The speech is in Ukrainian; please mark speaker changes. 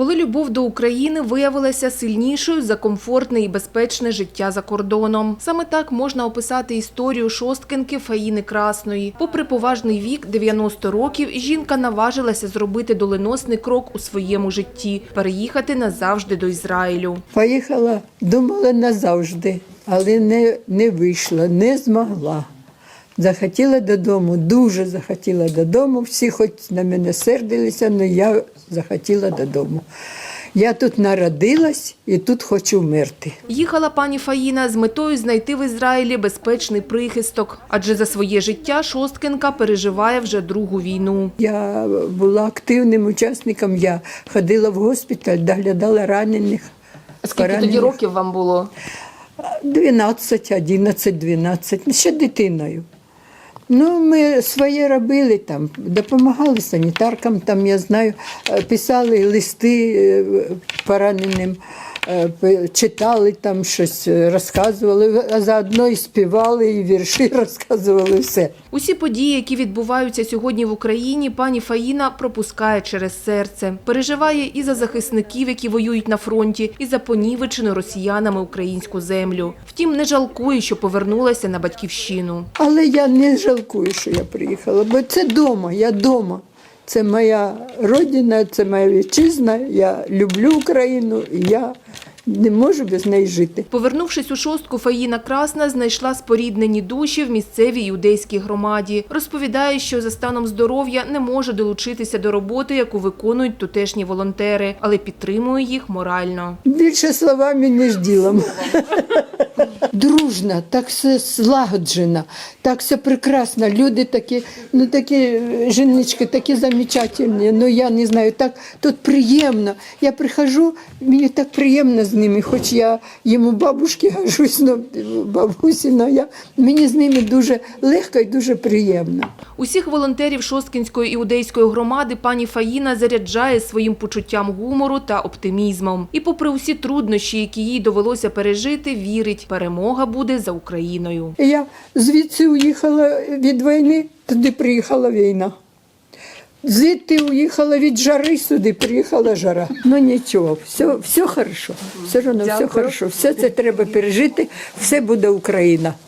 Speaker 1: Коли любов до України виявилася сильнішою за комфортне і безпечне життя за кордоном. Саме так можна описати історію шосткинки Фаїни Красної. Попри поважний вік 90 років, жінка наважилася зробити доленосний крок у своєму житті переїхати назавжди до Ізраїлю.
Speaker 2: Поїхала, думала назавжди, але не, не вийшла, не змогла. Захотіла додому, дуже захотіла додому. Всі хоч на мене сердилися, але я захотіла додому. Я тут народилась і тут хочу вмерти.
Speaker 1: Їхала пані Фаїна з метою знайти в Ізраїлі безпечний прихисток, адже за своє життя шосткинка переживає вже другу війну.
Speaker 2: Я була активним учасником, я ходила в госпіталь, доглядала ранених. поранених.
Speaker 1: вам було?
Speaker 2: 12, 11, 12, ну, ще дитиною. Ну, ми своє робили там, допомагали санітаркам, там, я знаю, е, писали листи е, пораненим, читали там щось, е, розказували, а заодно і співали, і вірші розказували все.
Speaker 1: Усі події, які відбуваються сьогодні в Україні, пані Фаїна пропускає через серце. Переживає і за захисників, які воюють на фронті, і за понівечену росіянами українську землю. Втім, не жалкує, що повернулася на батьківщину.
Speaker 2: Але я не жалкую, що я приїхала, бо це вдома, я вдома. Це моя родина, це моя вітчизна. Я люблю Україну, і я не можу без неї жити.
Speaker 1: Повернувшись у шостку, Фаїна Красна знайшла споріднені душі в місцевій юдейській громаді. Розповідає, що за станом здоров'я не може долучитися до роботи, яку виконують тутешні волонтери, але підтримує їх морально.
Speaker 2: Більше словами, ніж ділом. Дружна, так все злагоджена, так все прекрасно. Люди такі, ну такі е, жіночки, такі замечательні. Ну я не знаю, так тут приємно. Я прихожу, мені так приємно з ними, хоч я йому бабушки гажусь, ну, бабусі, но я, мені з ними дуже легко і дуже приємно.
Speaker 1: Усіх волонтерів Шосткінської іудейської громади пані Фаїна заряджає своїм почуттям гумору та оптимізмом. І попри усі труднощі, які їй довелося пережити, вірить, перемога буде за Україною.
Speaker 2: Я звідси уїхала від війни, туди приїхала війна. Звідти уїхала від жари, сюди приїхала жара. Ну нічого, все, все хорошо. Все одно все хорошо. Все це треба пережити, все буде Україна.